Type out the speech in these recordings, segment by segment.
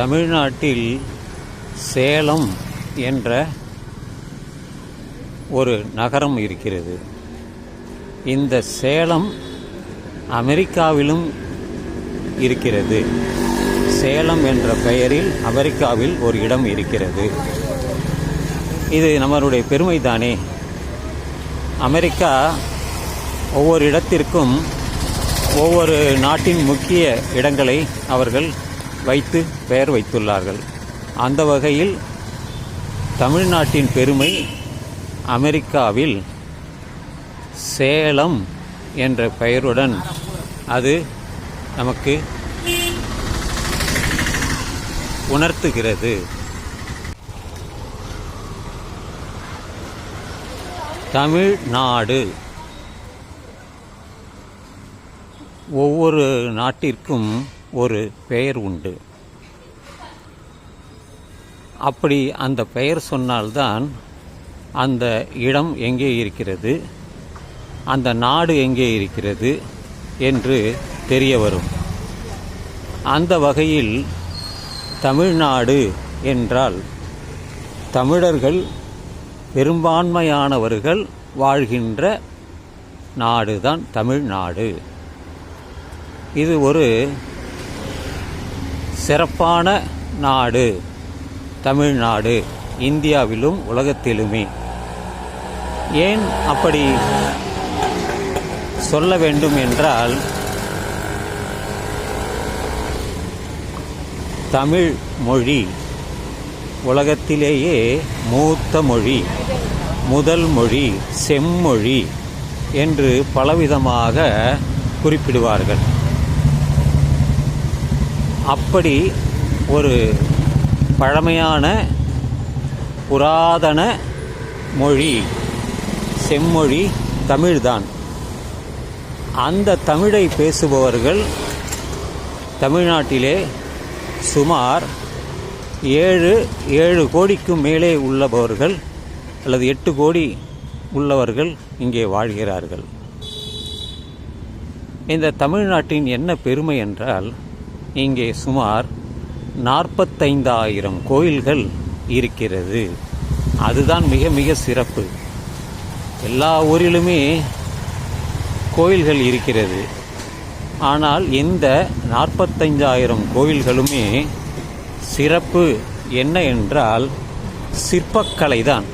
தமிழ்நாட்டில் சேலம் என்ற ஒரு நகரம் இருக்கிறது. இந்த சேலம் அமெரிக்காவிலும் இருக்கிறது. சேலம் என்ற பெயரில் அமெரிக்காவில் ஒரு இடம் இருக்கிறது. இது நம்மளுடைய பெருமை தானே அமெரிக்கா ஒவ்வொரு இடத்திற்கும் ஒவ்வொரு நாட்டின் முக்கிய இடங்களை அவர்கள் வைத்து பெயர் வைத்துள்ளார்கள். அந்த வகையில் தமிழ்நாட்டின் பெருமை அமெரிக்காவில் சேலம் என்ற பெயருடன் அது நமக்கு உணர்த்துகிறது. தமிழ்நாடு ஒவ்வொரு நாட்டிற்கும் ஒரு பெயர் உண்டு. அப்படி அந்த பெயர் சொன்னால்தான் அந்த இடம் எங்கே இருக்கிறது அந்த நாடு எங்கே இருக்கிறது என்று தெரிய வரும். அந்த வகையில் தமிழ்நாடு என்றால் தமிழர்கள் பெரும்பான்மையானவர்கள் வாழ்கின்ற நாடுதான் தமிழ்நாடு. இது ஒரு சிறப்பான நாடு தமிழ்நாடு இந்தியாவிலும் உலகத்திலுமே. ஏன் அப்படி சொல்ல வேண்டும் என்றால் தமிழ் மொழி உலகத்திலேயே மூத்த மொழி முதல் மொழி செம்மொழி என்று பலவிதமாக குறிப்பிடுவார்கள். அப்படி ஒரு பழமையான புராதன மொழி செம்மொழி தமிழ்தான். அந்த தமிழை பேசுபவர்கள் தமிழ்நாட்டிலே சுமார் ஏழு ஏழு கோடிக்கும் மேலே உள்ளவர்கள் அல்லது எட்டு கோடி உள்ளவர்கள் இங்கே வாழ்கிறார்கள். இந்த தமிழ்நாட்டின் என்ன பெருமை என்றால் இங்கே சுமார் நாற்பத்தைந்தாயிரம் கோயில்கள் இருக்கிறது. அதுதான் மிக மிக சிறப்பு. எல்லா ஊரிலுமே கோயில்கள் இருக்கிறது. ஆனால் எந்த நாற்பத்தைந்தாயிரம் கோயில்களுமே சிறப்பு என்ன என்றால் சிற்பக்கலை தான்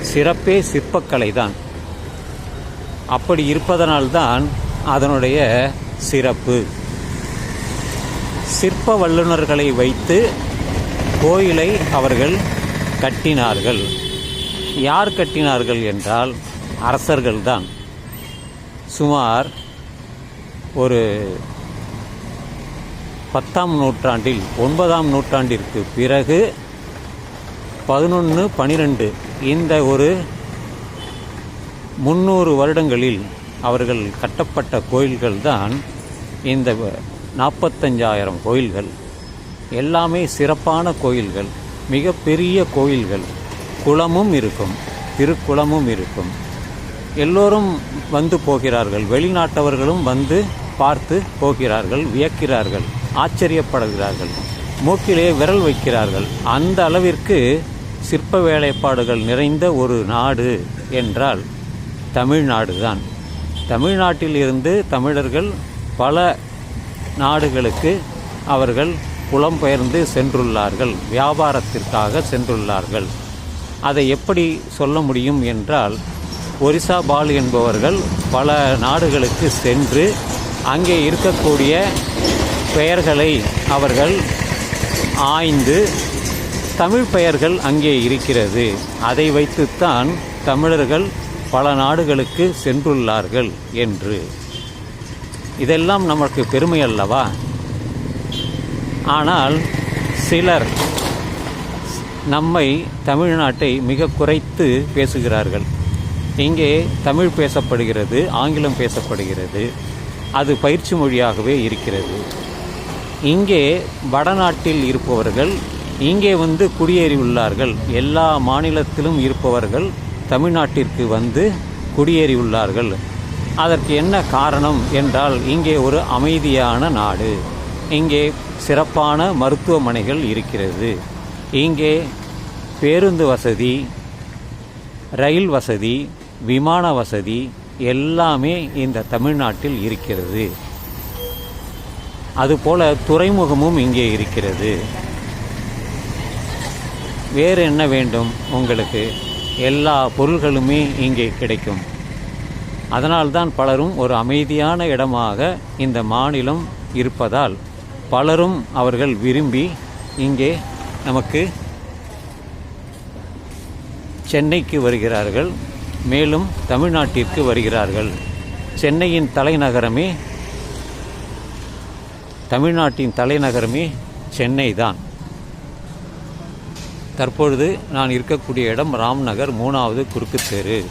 சிறப்பே சிற்பக்கலை தான் அப்படி இருப்பதனால்தான் அதனுடைய சிறப்பு. சிற்ப வல்லுநர்களை வைத்து கோயிலை அவர்கள் கட்டினார்கள். யார் கட்டினார்கள் என்றால் அரசர்கள்தான். சுமார் ஒரு பத்தாம் நூற்றாண்டில் ஒன்பதாம் நூற்றாண்டிற்கு பிறகு பதினொன்று பனிரெண்டு இந்த ஒரு முந்நூறு வருடங்களில் அவர்கள் கட்டப்பட்ட கோயில்கள் தான் இந்த நாற்பத்தஞ்சாயிரம் கோயில்கள் எல்லாமே சிறப்பான கோயில்கள் மிக பெரிய கோயில்கள். குளமும் இருக்கும் திருக்குளமும் இருக்கும். எல்லோரும் வந்து போகிறார்கள் வெளிநாட்டவர்களும் வந்து பார்த்து போகிறார்கள் வியக்கிறார்கள் ஆச்சரியப்படுகிறார்கள் மூக்கிலே விரல் வைக்கிறார்கள். அந்த அளவிற்கு சிற்ப வேலைப்பாடுகள் நிறைந்த ஒரு நாடு என்றால் தமிழ்நாடு தான் தமிழ்நாட்டில் இருந்து தமிழர்கள் பல நாடுகளுக்கு அவர்கள் புலம்பெயர்ந்து சென்றுள்ளார்கள். வியாபாரத்திற்காக சென்றுள்ளார்கள். அதை எப்படி சொல்ல முடியும் என்றால் ஒரிசா பால் என்பவர்கள் பல நாடுகளுக்கு சென்று அங்கே இருக்கக்கூடிய பெயர்களை அவர்கள் ஆய்ந்து தமிழ் பெயர்கள் அங்கே இருக்கிறது. அதை வைத்துத்தான் தமிழர்கள் பல நாடுகளுக்கு சென்றுள்ளார்கள் என்று. இதெல்லாம் நமக்கு பெருமை அல்லவா? ஆனால் சிலர் நம்மை தமிழ்நாட்டை மிக குறைத்து பேசுகிறார்கள். இங்கே தமிழ் பேசப்படுகிறது ஆங்கிலம் பேசப்படுகிறது அது பயிற்சி மொழியாகவே இருக்கிறது. இங்கே வடநாட்டில் இருப்பவர்கள் இங்கே வந்து குடியேறியுள்ளார்கள். எல்லா மாநிலத்திலும் இருப்பவர்கள் தமிழ்நாட்டிற்கு வந்து குடியேறியுள்ளார்கள். அதற்கு என்ன காரணம் என்றால் இங்கே ஒரு அமைதியான நாடு. இங்கே சிறப்பான மருத்துவமனைகள் இருக்கிறது. இங்கே பேருந்து வசதி ரயில் வசதி விமான வசதி எல்லாமே இந்த தமிழ்நாட்டில் இருக்கிறது. அதுபோல துறைமுகமும் இங்கே இருக்கிறது. வேறு என்ன வேண்டும் உங்களுக்கு? எல்லா பொருள்களுமே இங்கே கிடைக்கும். அதனால்தான் பலரும் ஒரு அமைதியான இடமாக இந்த மாநிலம் இருப்பதால் பலரும் அவர்கள் விரும்பி இங்கே நமக்கு சென்னைக்கு வருகிறார்கள் மேலும் தமிழ்நாட்டிற்கு வருகிறார்கள். சென்னையின் தலைநகரமே தமிழ்நாட்டின் தலைநகரமே சென்னை தான் தற்பொழுது நான் இருக்கக்கூடிய இடம் ராம்நகர் மூணாவது குறுக்கு தெரு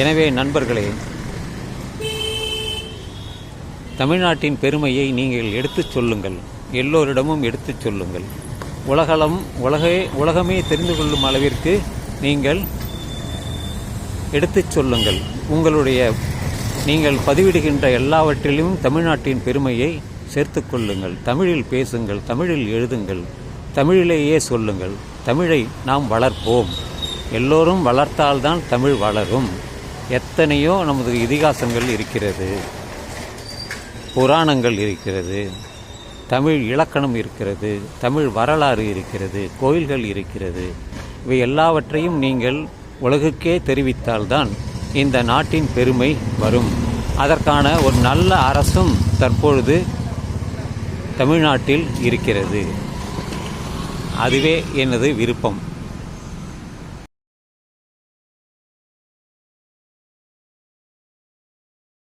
எனவே நண்பர்களே தமிழ்நாட்டின் பெருமையை நீங்கள் எடுத்துச் சொல்லுங்கள். எல்லோரிடமும் எடுத்துச் சொல்லுங்கள். உலகளம் உலகே உலகமே தெரிந்து கொள்ளும் அளவிற்கு நீங்கள் எடுத்துச் சொல்லுங்கள். உங்களுடைய நீங்கள் பதிவிடுகின்ற எல்லாவற்றிலும் தமிழ்நாட்டின் பெருமையை சேர்த்துக்கொள்ளுங்கள் தமிழில் பேசுங்கள் தமிழில் எழுதுங்கள் தமிழிலேயே சொல்லுங்கள். தமிழை நாம் வளர்ப்போம். எல்லோரும் வளர்த்தால்தான் தமிழ் வளரும். எத்தனையோ நமது இதிகாசங்கள் இருக்கிறது. புராணங்கள் இருக்கிறது. தமிழ் இலக்கணம் இருக்கிறது. தமிழ் வரலாறு இருக்கிறது. கோயில்கள் இருக்கிறது. இவை எல்லாவற்றையும் நீங்கள் உலகுக்கே தெரிவித்தால்தான் இந்த நாட்டின் பெருமை வரும். அதற்கான ஒரு நல்ல அரசும் தற்பொழுது தமிழ்நாட்டில் இருக்கிறது. அதுவே எனது விருப்பம்.